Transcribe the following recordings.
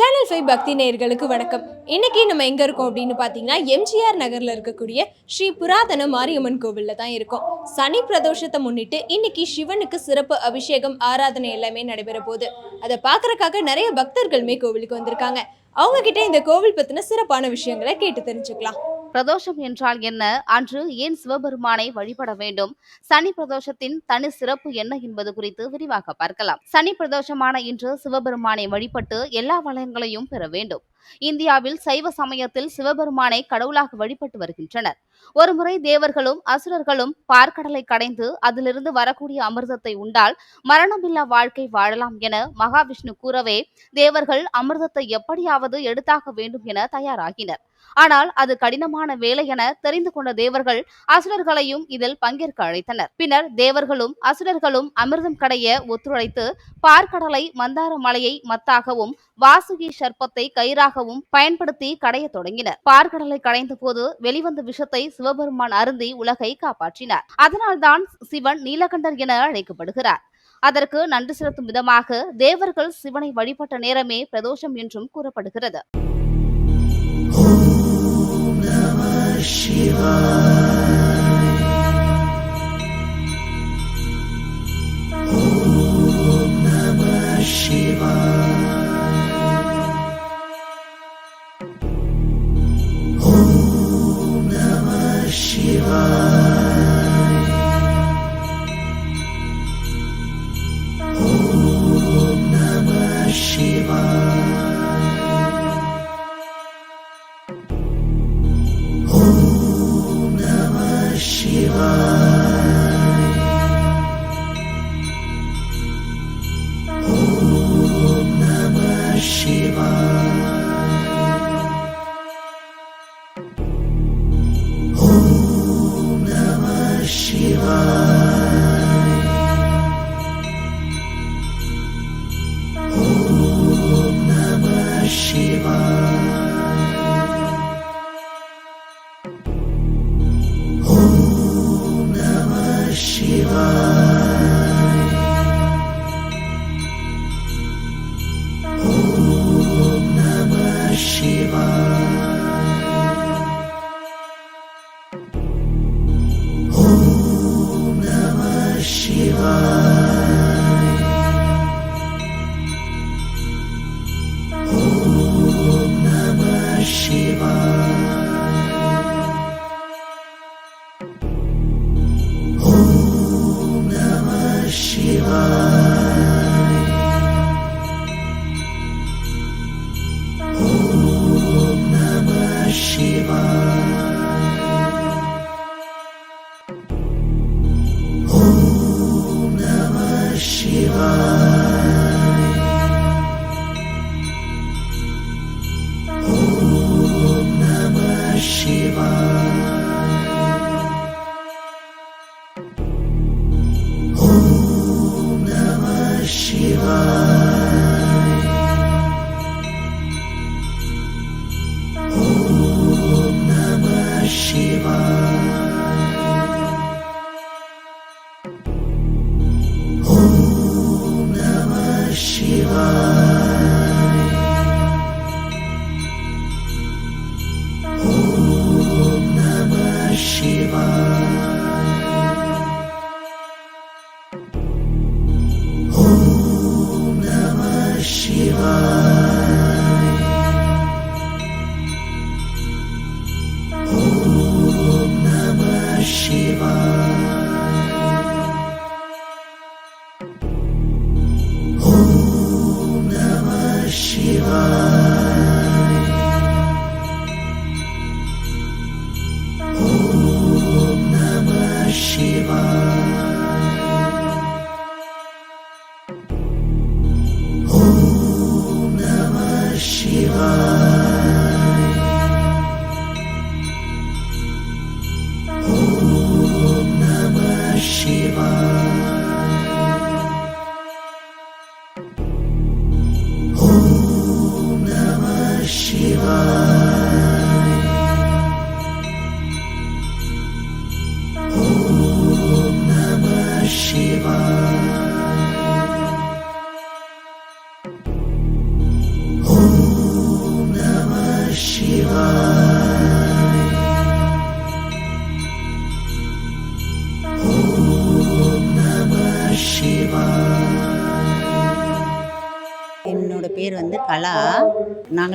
Channel five பக்தி நேயர்களுக்கு வணக்கம். இன்னைக்கு நம்ம எங்கே இருக்கோம் அப்படின்னு பார்த்தீங்கன்னா எம்ஜிஆர் நகரில் இருக்கக்கூடிய ஸ்ரீ புராதன மாரியம்மன் கோவிலில் தான் இருக்கோம். சனி பிரதோஷத்தை முன்னிட்டு இன்னைக்கு சிவனுக்கு சிறப்பு அபிஷேகம் ஆராதனை எல்லாமே நடைபெற போகுது. அதை பார்க்கறக்காக நிறைய பக்தர்களுமே கோவிலுக்கு வந்திருக்காங்க. அவங்க கிட்ட இந்த கோவில் பற்றின சிறப்பான விஷயங்களை கேட்டு தெரிஞ்சுக்கலாம். பிரதோஷம் என்றால் என்ன? அன்று ஏன் சிவபெருமானை வழிபட வேண்டும்? சனி பிரதோஷத்தின் தனி சிறப்பு என்ன என்பது குறித்து விரிவாக பார்க்கலாம். சனி பிரதோஷமான இன்று சிவபெருமானை வழிபட்டு எல்லா வளங்களையும் பெற வேண்டும். இந்தியாவில் சைவ சமயத்தில் சிவபெருமானை கடவுளாக வழிபட்டு வருகின்றனர். ஒருமுறை தேவர்களும் அசுரர்களும் பார்க்கடலை கடைந்து அதிலிருந்து வரக்கூடிய அமிர்தத்தை உண்டால் மரணமில்லா வாழ்க்கை வாழலாம் என மகாவிஷ்ணு கூறவே தேவர்கள் அமிர்தத்தை எப்படியாவது எடுத்தாக வேண்டும் என தயாராகினர். ஆனால் அது கடினமான வேலை என தெரிந்து கொண்ட தேவர்கள் அசுரர்களையும் இதில் பங்கேற்க அழைத்தனர். பின்னர் தேவர்களும் அசுரர்களும் அமிர்தம் கடைய ஒத்துழைத்து பார்க்கடலை மந்தார மலையை மத்தாகவும் வாசுகி சர்ப்பத்தை கயிறாகவும் பயன்படுத்தி கடைய தொடங்கினர். பார்க்கடலை கடைந்த போது வெளிவந்த விஷத்தை சிவபெருமான் அருந்தி உலகை காப்பாற்றினார். அதனால்தான் சிவன் நீலகண்டர் என அழைக்கப்படுகிறார். அதற்கு நன்றி செலுத்தும் விதமாக தேவர்கள் சிவனை வழிபட்ட நேரமே பிரதோஷம் என்றும் கூறப்படுகிறது. Shiva.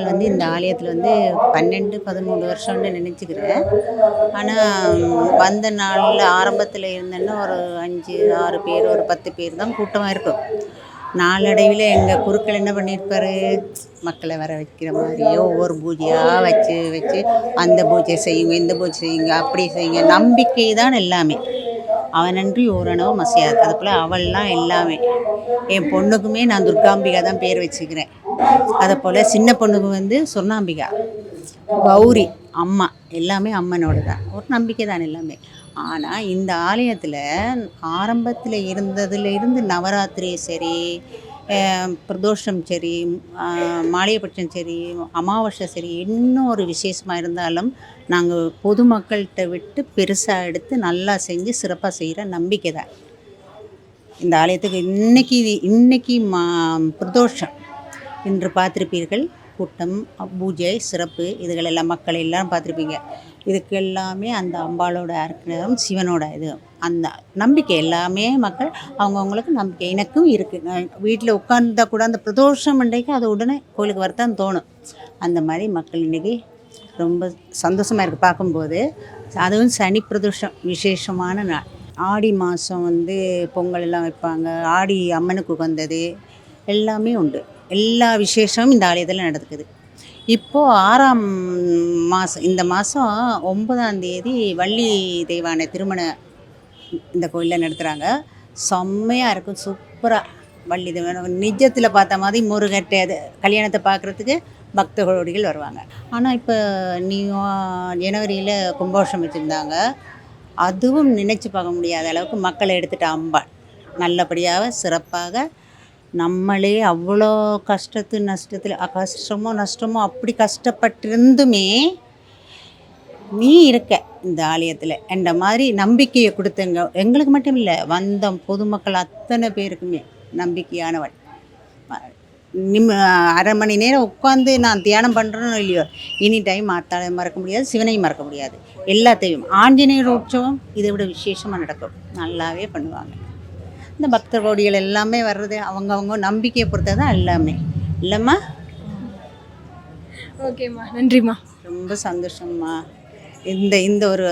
நாள் வந்து இந்த ஆலயத்தில் வந்து பன்னெண்டு பதிமூணு வருஷம்னு நினச்சிக்கிறேன். ஆனால் வந்த நாளில் ஆரம்பத்தில் இருந்தேன்னா ஒரு அஞ்சு ஆறு பேர் ஒரு பத்து பேர் தான் கூட்டமாக இருக்கும். நாளடைவில் எங்கள் குருக்கள் என்ன பண்ணியிருப்பாரு? மக்களை வர வைக்கிற மாதிரியோ ஒவ்வொரு பூஜையாக வச்சு வச்சு அந்த பூஜை செய்யுங்க இந்த பூஜை செய்யுங்க அப்படி செய்யுங்க. நம்பிக்கை தான் எல்லாமே. அவனன்றி ஓரணவோ மசியாது. அதுபோல் அவள்லாம் எல்லாமே. என் பொண்ணுக்குமே நான் துர்காம்பிகா தான் பேர் வச்சுக்கிறேன். அதை போல் சின்ன பொண்ணுக்கு வந்து சொர்ணாம்பிகா. கௌரி அம்மா எல்லாமே அம்மனோட தான் ஒரு நம்பிக்கை தான் எல்லாமே. ஆனால் இந்த ஆலயத்தில் ஆரம்பத்தில் இருந்ததுல இருந்து நவராத்திரி சரி பிரதோஷம் சரி மாலையபட்சம் சரி அமாவாசை சரி இன்னும் ஒரு விசேஷமாக இருந்தாலும் நாங்கள் பொதுமக்கள்கிட்ட விட்டு பெருசாக எடுத்து நல்லா செஞ்சு சிறப்பாக செய்கிற நம்பிக்கை தான் இந்த ஆலயத்துக்கு இன்னைக்கு இன்னைக்கு மா பிரதோஷம். இன்று பார்த்துருப்பீர்கள். கூட்டம் பூஜை சிறப்பு இதுகளெல்லாம் மக்கள் எல்லாம் பார்த்துருப்பீங்க. இதுக்கு எல்லாமே அந்த அம்பாளோட அர்ப்பணம் சிவனோட இது. அந்த நம்பிக்கை எல்லாமே மக்கள் அவங்கவுங்களுக்கு நம்பிக்கை. எனக்கும் இருக்குது வீட்டில் உட்கார்ந்தா கூட அந்த பிரதோஷம் இன்றைக்கு அது உடனே கோயிலுக்கு வரத்தான் தோணும். அந்த மாதிரி மக்கள் இன்றைக்கி ரொம்ப சந்தோஷமாக இருக்குது பார்க்கும்போது. அதுவும் சனி பிரதோஷம் விசேஷமான நாள். ஆடி மாதம் வந்து பொங்கல் எல்லாம் வைப்பாங்க. ஆடி அம்மனுக்கு உகந்தது. எல்லாமே உண்டு. எல்லா விசேஷமும் இந்த ஆலயத்தில் நடக்குது. இப்போது ஆறாம் மாதம் இந்த மாதம் ஒன்பதாம் தேதி வள்ளி தெய்வான திருமண இந்த கோயிலில் நடத்துகிறாங்க செம்மையாக இருக்கும் சூப்பராக வள்ளி தெய்வான நிஜத்தில் பார்த்த மாதிரி முருகட்டை அது கல்யாணத்தை பார்க்குறதுக்கு பக்த கோடிகள் வருவாங்க. ஆனால் இப்போ நீ ஜனவரியில் கும்பகோஷம் வச்சுருந்தாங்க. அதுவும் நினச்சி பார்க்க முடியாத அளவுக்கு மக்களை எடுத்துகிட்ட அம்பாள். நல்லபடியாக சிறப்பாக நம்மளே அவ்வளோ கஷ்டத்து நஷ்டத்தில் கஷ்டமோ நஷ்டமோ அப்படி கஷ்டப்பட்டிருந்துமே நீ இருக்க இந்த ஆலயத்தில். என்ற மாதிரி நம்பிக்கையை கொடுத்தங்க. எங்களுக்கு மட்டும் இல்லை வந்த பொதுமக்கள் அத்தனை பேருக்குமே நம்பிக்கையானவள் நிம் அரை மணி நேரம் உட்காந்து நான் தியானம் பண்ணுறேனோ இல்லையோ இனி டைம் மாத்தாளை மறக்க முடியாது சிவனையும் மறக்க முடியாது. எல்லாத்தையும். ஆஞ்சநேயர் உற்சவம் இதை விட விசேஷமாக நடக்கும். நல்லாவே பண்ணுவாங்க. இந்த பக்தர் கோடிகள் எல்லாமே வர்றது அவங்கவங்க நம்பிக்கையை பொறுத்தது தான் எல்லாமே. இல்லைம்மா? ஓகேம்மா. நன்றிம்மா. ரொம்ப சந்தோஷம்மா. இந்த இந்த ஒரு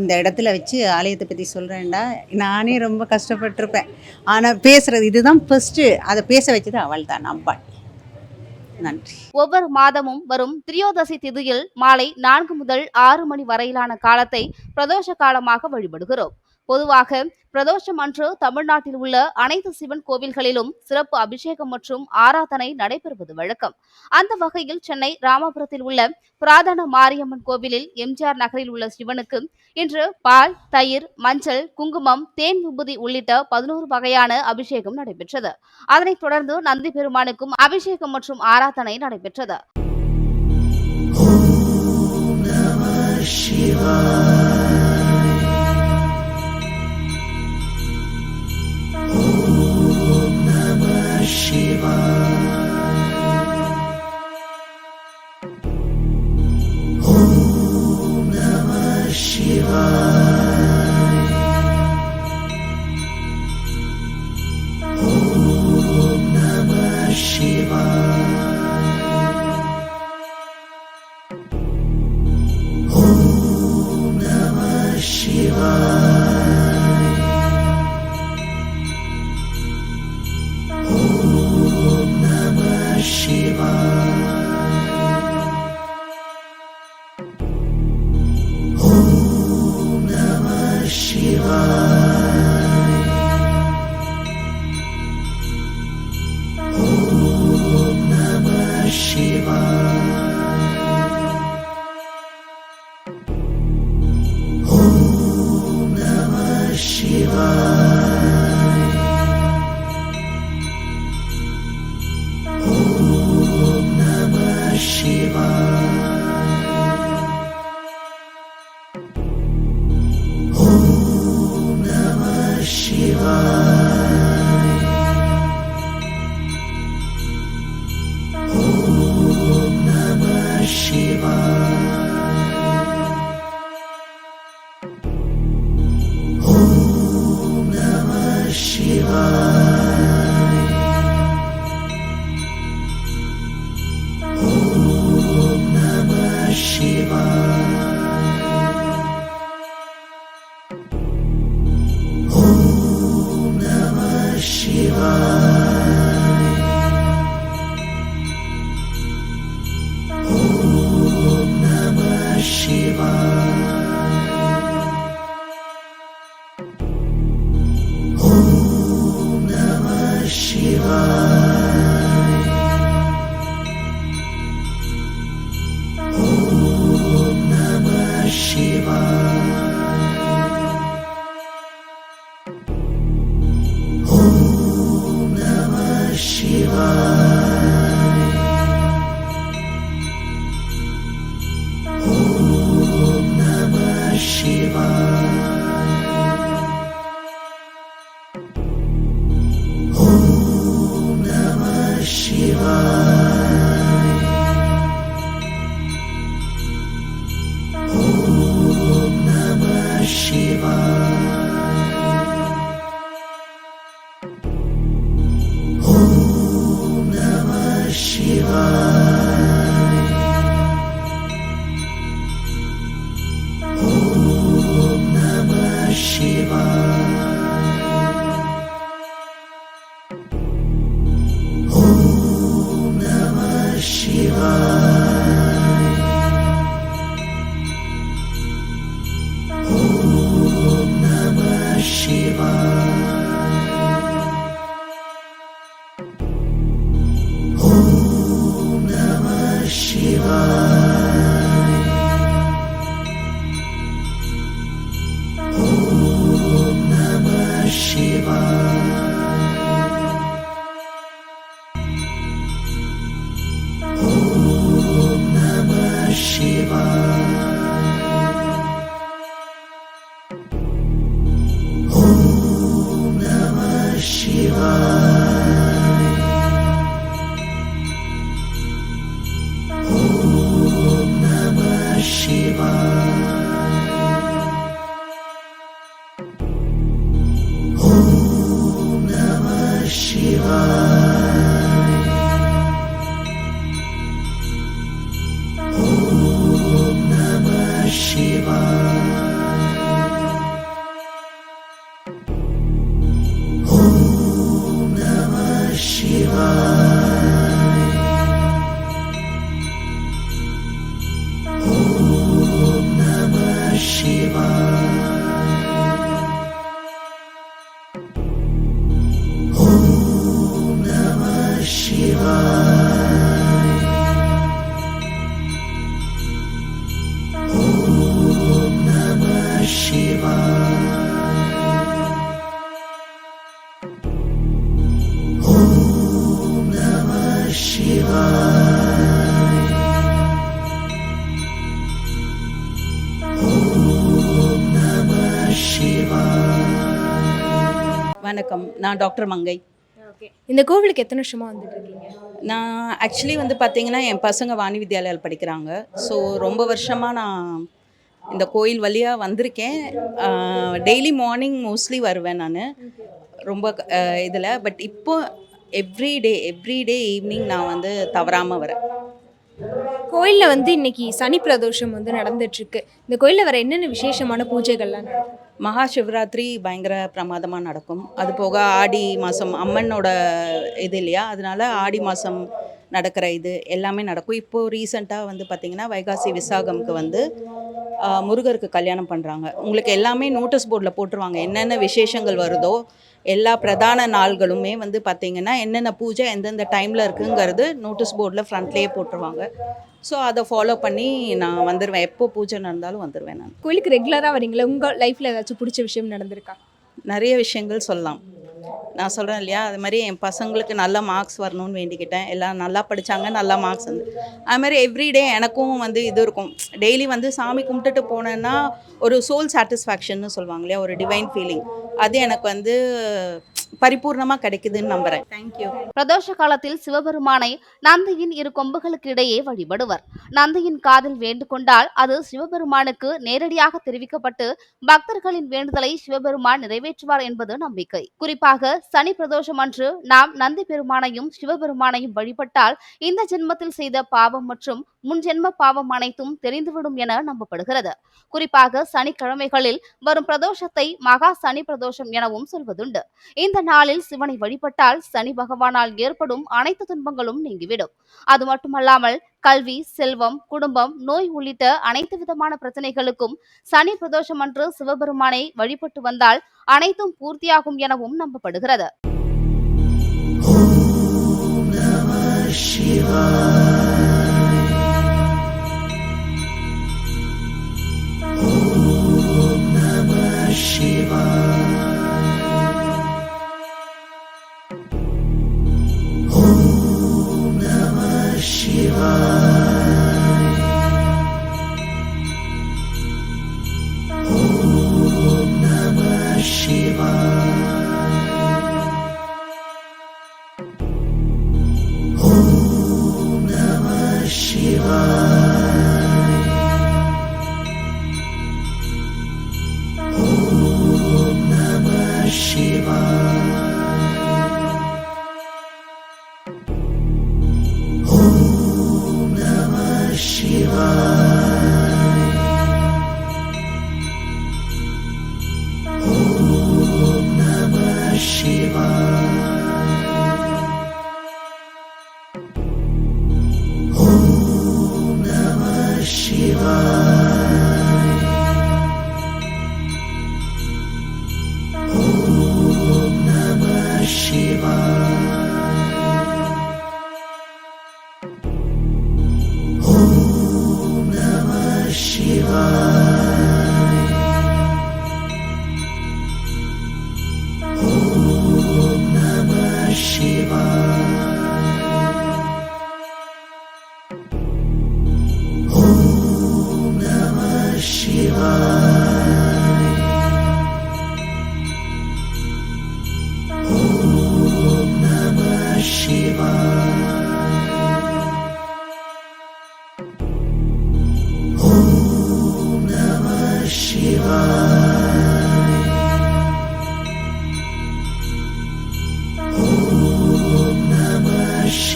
இந்த இடத்துல வச்சு ஆலயத்தை பற்றி சொல்கிறேன்டா நானே ரொம்ப கஷ்டப்பட்டிருப்பேன். ஆனால் பேசுகிறது இதுதான் ஃபஸ்ட்டு அதை பேச வச்சது அவள் தான் அம்பாள். நன்றி. ஒவ்வொரு மாதமும் வரும் திரியோதசி திதியில் மாலை நான்கு முதல் ஆறு மணி வரையிலான காலத்தை பிரதோஷ காலமாக வழிபடுகிறோம். பொதுவாக பிரதோஷம் அன்று தமிழ்நாட்டில் உள்ள அனைத்து சிவன் கோவில்களிலும் சிறப்பு அபிஷேகம் மற்றும் ஆராதனை நடைபெறுவது வழக்கம். அந்த வகையில் சென்னை ராமபுரத்தில் உள்ள புராதன மாரியம்மன் கோவிலில் எம்ஜிஆர் நகரில் உள்ள சிவனுக்கு இன்று பால் தயிர் மஞ்சள் குங்குமம் தேன் விபூதி உள்ளிட்ட பதினோரு வகையான அபிஷேகம் நடைபெற்றது. அதனைத் தொடர்ந்து நந்தி பெருமானுக்கும் அபிஷேகம் மற்றும் ஆராதனை நடைபெற்றது. வணக்கம் Shiva. love. நான் டாக்டர் மங்கை. ஓகே இந்த கோவிலுக்கு எத்தனை வருஷமா வந்துட்டு இருக்கீங்க நான் ஆக்சுவலி வந்து பார்த்தீங்கன்னா என் பசங்க வாணி வித்யாலயாவில் படிக்கிறாங்க. ஸோ ரொம்ப வருஷமாக நான் இந்த கோயில் வழியாக வந்திருக்கேன். டெய்லி மார்னிங் மோஸ்ட்லி வருவேன் நான். ரொம்ப இதில். பட் இப்போ every day every day evening நான் வந்து தவறாமல் வரேன். கோயிலில் வந்து இன்னைக்கு சனி பிரதோஷம் வந்து நடந்துட்டு இருக்கு இந்த கோயிலில் வர என்னென்ன விசேஷமான பூஜைகள்லாம் நடக்கும்? மகா சிவராத்திரி பயங்கர பிரமாதமாக நடக்கும். அது போக ஆடி மாதம் அம்மனோட இது இல்லையா? அதனால ஆடி மாதம் நடக்கிற இது எல்லாமே நடக்கும். இப்போது ரீசெண்டாக வந்து பார்த்திங்கன்னா வைகாசி விசாகம்க்கு வந்து முருகருக்கு கல்யாணம் பண்ணுறாங்க உங்களுக்கு எல்லாமே நோட்டீஸ் போர்டில் போட்டுருவாங்க. என்னென்ன விசேஷங்கள் வருதோ எல்லா பிரதான நாள்களுமே வந்து பார்த்திங்கன்னா என்னென்ன பூஜை எந்தெந்த டைமில் இருக்குங்கிறது நோட்டீஸ் போர்டில் ஃப்ரண்ட்லேயே போட்டுருவாங்க. ஸோ அதை ஃபாலோ பண்ணி நான் வந்துடுவேன் எப்போ பூஜை நடந்தாலும் வந்துடுவேன் நான். கோயிலுக்கு ரெகுலராக வரீங்களா? உங்கள் லைஃப்பில் ஏதாச்சும் பிடிச்ச விஷயம் நடந்திருக்கா? நிறைய விஷயங்கள் சொல்லலாம். நான் சொல்கிறேன் இல்லையா? அது மாதிரி என் பசங்களுக்கு நல்ல மார்க்ஸ் வரணும்னு வேண்டிக்கிட்டேன். எல்லாம் நல்லா படித்தாங்க நல்லா மார்க்ஸ் வந்து. அது மாதிரி எவ்ரிடே எனக்கும் வந்து இது இருக்கும். டெய்லி வந்து சாமி கும்பிட்டுட்டு போனேன்னா ஒரு சோல் சாட்டிஸ்ஃபேக்ஷன்னு சொல்லுவாங்க இல்லையா? ஒரு டிவைன் ஃபீலிங் அது எனக்கு வந்து பரிபூர்ணமாக கிடைக்குதுன்னு நம்புகிறேன் தேங்க்யூ பிரதோஷ காலத்தில் சிவபெருமானை நந்தியின் இரு கொம்புகளுக்கு இடையே வழிபடுவர். நந்தியின் காதில் வேண்டுகொண்டால் அது சிவபெருமானுக்கு நேரடியாக தெரிவிக்கப்பட்டு பக்தர்களின் வேண்டுதலை சிவபெருமான் நிறைவேற்றுவார் என்பது நம்பிக்கை. குறிப்பாக சனி பிரதோஷம் அன்று நாம் நந்தி பெருமானையும் சிவபெருமானையும் வழிபட்டால் இந்த ஜென்மத்தில் செய்த பாவம் மற்றும் முன்ஜென்ம பாவம் அனைத்தும் தெரிந்துவிடும் என நம்பப்படுகிறது. குறிப்பாக சனிக்கிழமைகளில் வரும் பிரதோஷத்தை மகா சனி பிரதோஷம் எனவும் சொல்வதுண்டு. இந்த நாளில் சிவனை வழிபட்டால் சனி பகவானால் ஏற்படும் அனைத்து துன்பங்களும் நீங்கிவிடும். அது மட்டுமல்லாமல் கல்வி செல்வம் குடும்பம் நோய் உள்ளிட்ட அனைத்து விதமான பிரச்சனைகளுக்கும் சனி பிரதோஷம் அன்று சிவபெருமானை வழிபட்டு வந்தால் அனைத்தும் பூர்த்தியாகும் எனவும் நம்பப்படுகிறது. love.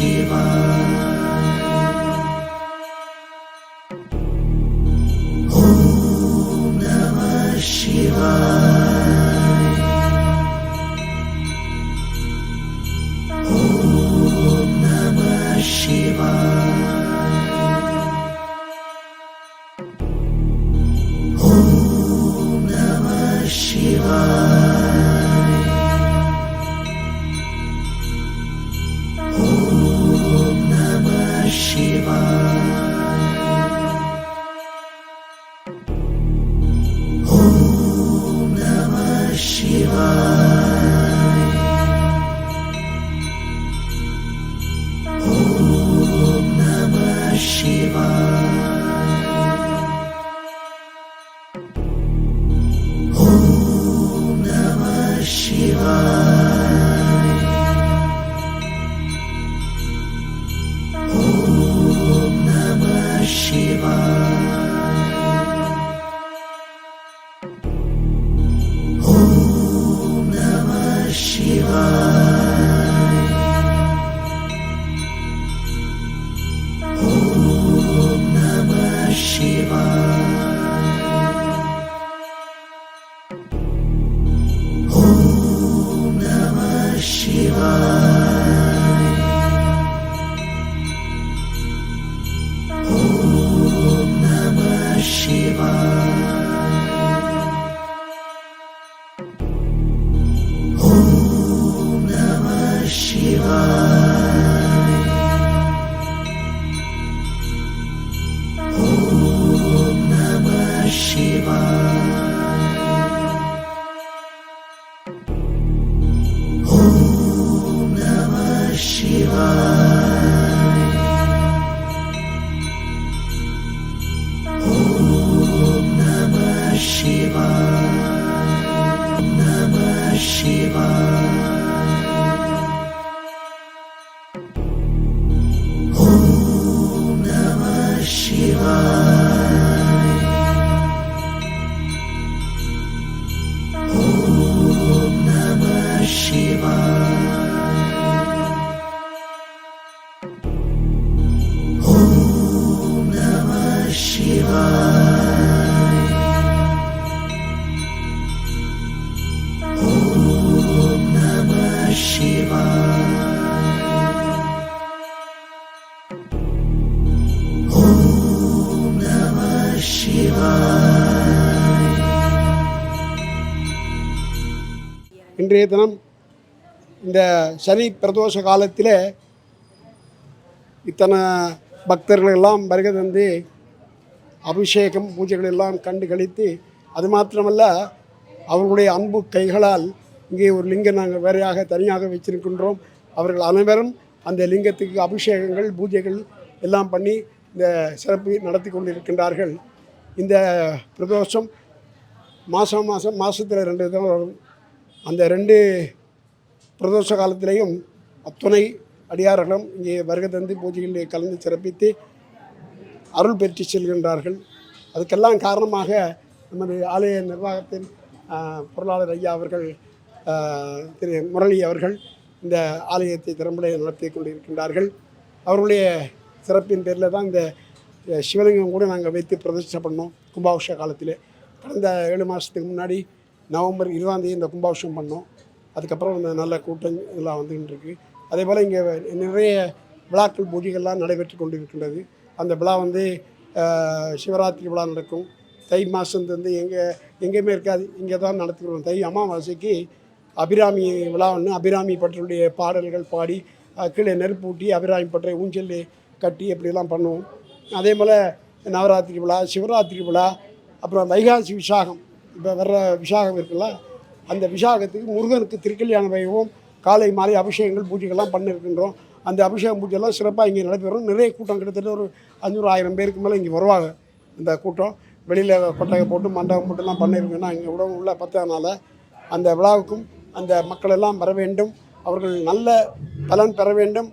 Shiva. oh இன்றைய தினம் இந்த சனி பிரதோஷ காலத்தில் இத்தனை பக்தர்கள் எல்லாம் வருகை தந்து அபிஷேகம் பூஜைகள் எல்லாம் கண்டு கழித்து அது மாத்திரமல்ல அவர்களுடைய அன்பு கைகளால் இங்கே ஒரு லிங்கம் நாங்கள் வேறையாக தனியாக வச்சிருக்கின்றோம் அவர்கள் அனைவரும் அந்த லிங்கத்துக்கு அபிஷேகங்கள் பூஜைகள் எல்லாம் பண்ணி இந்த சிறப்பு நடத்தி கொண்டிருக்கின்றார்கள். இந்த பிரதோஷம் மாதம் மாதம் மாதத்தில் ரெண்டு தடவை வரும். அந்த ரெண்டு பிரதோஷ காலத்திலையும் அத்துணை அடியார்களும் இங்கே வருகை தந்து பூஜையில் கலந்து சிறப்பித்து அருள் பெற்று செல்கின்றார்கள். அதுக்கெல்லாம் காரணமாக நமது ஆலய நிர்வாகத்தின் பொருளாளர் ஐயா அவர்கள் திரு முரளி அவர்கள் இந்த ஆலயத்தை திறம்பட நடத்தி கொண்டிருக்கின்றார்கள். அவருடைய சிறப்பின் பேரில் தான் இந்த சிவலிங்கம் கூட நாங்கள் வைத்து பிரதிஷ்டை பண்ணோம். கும்பாபிஷ காலத்தில். கடந்த ஏழு மாதத்துக்கு முன்னாடி நவம்பர் இருபதாம் தேதி இந்த கும்பாபிஷேகம் பண்ணோம். அதுக்கப்புறம் இந்த நல்ல கூட்டம் இதெல்லாம் வந்துகிட்டு இருக்கு. அதே போல் இங்கே நிறைய விழாக்கள் பூஜைகள்லாம் நடைபெற்று கொண்டு இருக்கின்றது அந்த விழா வந்து சிவராத்திரி விழா நடக்கும். தை மாதம் வந்து எங்கே எங்கேயுமே இருக்காது. இங்கே தான் நடத்துகிறோம் தை அமாவாசைக்கு அபிராமி விழா ஒன்று அபிராமி பற்றினுடைய பாடல்கள் பாடி கீழே நெருப்பு ஊட்டி அபிராமி பற்றை ஊஞ்சல் கட்டி அப்படிலாம் பண்ணுவோம். அதே போல் நவராத்திரி விழா சிவராத்திரி விழா அப்புறம் வைகாசி விசாகம். இப்போ வர்ற விசாகம் இருக்குல்ல அந்த விசாகத்துக்கு முருகனுக்கு திருக்கல்யாண வைபவம் காலை மாலை அபிஷேகங்கள் பூஜைகள்லாம் பண்ணியிருக்கின்றோம் அந்த அபிஷேகம் பூஜைலாம் சிறப்பாக இங்கே நடைபெறும். நிறைய கூட்டம் கிட்டத்தட்ட ஒரு அஞ்சூறு ஆயிரம் பேருக்கு மேலே இங்கே வருவாங்க இந்த கூட்டம். வெளியில் கொட்டகை போட்டு மண்டபம் போட்டுலாம் பண்ணியிருக்கோன்னா இங்கே உடம்பு உள்ள பத்தனால அந்த விழாவுக்கும் அந்த மக்களெல்லாம் வர வேண்டும். அவர்கள் நல்ல பலன் பெற வேண்டும்.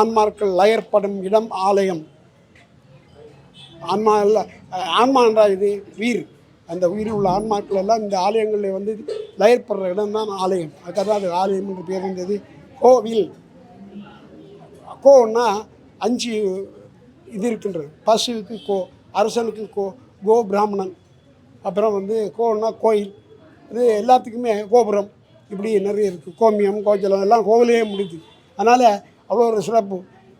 ஆன்மார்கள் லயற்படும் இடம் ஆலயம். ஆன்மா இல்லை ஆன்மா என்றால் இது வீர் அந்த உயிரில் உள்ள ஆன்மாக்கள் எல்லாம் இந்த ஆலயங்களில் வந்து லயற்படுற இடம் தான் ஆலயம். அதுக்காக தான் அது ஆலயம் என்று பேர் இருந்தது. கோவில். கோன்னா அஞ்சு இது இருக்கின்றது. பசுவுக்கு கோ அரசனுக்கு கோ கோ பிராமணன். அப்புறம் வந்து கோன்னா கோயில். இது எல்லாத்துக்குமே கோபுரம். இப்படி நிறைய இருக்குது கோமியம் கோச்சலம் எல்லாம் கோவிலையே முடியுது அதனால் அவ்வளோ ஒரு சிறப்பு.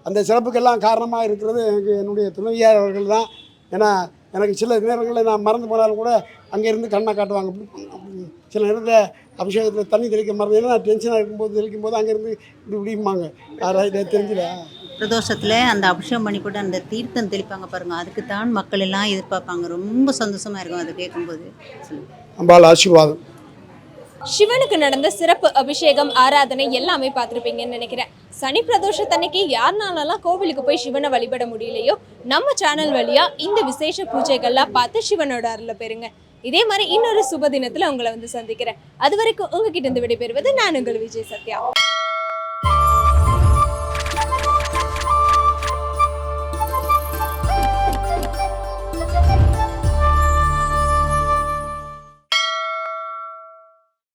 அந்த சிறப்புக்கெல்லாம் காரணமாக இருக்கிறது எனக்கு என்னுடைய துணைவியார் அவர்கள் தான். ஏன்னா எனக்கு சில நேரங்களில் நான் மறந்து போனாலும் கூட அங்கேருந்து கண்ணை காட்டுவாங்க. அப்படி. சில நேரத்தில் அபிஷேகத்தில் தண்ணி தெளிக்க மறந்து ஏன்னா டென்ஷனாக இருக்கும்போது தெளிக்கும் போது அங்கேருந்து இப்படி இப்படிம்பாங்க யாராவது தெரிஞ்சில பிரதோஷத்தில் அந்த அபிஷேகம் பண்ணி போட்டு அந்த தீர்த்தம் தெளிப்பாங்க பாருங்க. அதுக்கு தான் மக்கள் எல்லாம் எதிர்பார்ப்பாங்க. ரொம்ப சந்தோஷமா இருக்கும் அதை கேட்கும்போது. அம்பாள் ஆசீர்வாதம். சிவனுக்கு நடந்த சிறப்பு அபிஷேகம் ஆராதனை எல்லாமே பார்த்துருப்பீங்கன்னு நினைக்கிறேன். சனி பிரதோஷத்தன்னைக்கு யாருனாலலாம் கோவிலுக்கு போய் சிவனை வழிபட முடியலையோ நம்ம சேனல் வழியா இந்த விசேஷ பூஜைகள்லாம் பார்த்து சிவனோட அருளை பெறுங்க. இதே மாதிரி இன்னொரு சுப தினத்துல உங்களை வந்து சந்திக்கிறேன். அது வரைக்கும் உங்ககிட்ட இருந்து விடைபெறுவது நான் உங்கள் விஜய் சத்யா.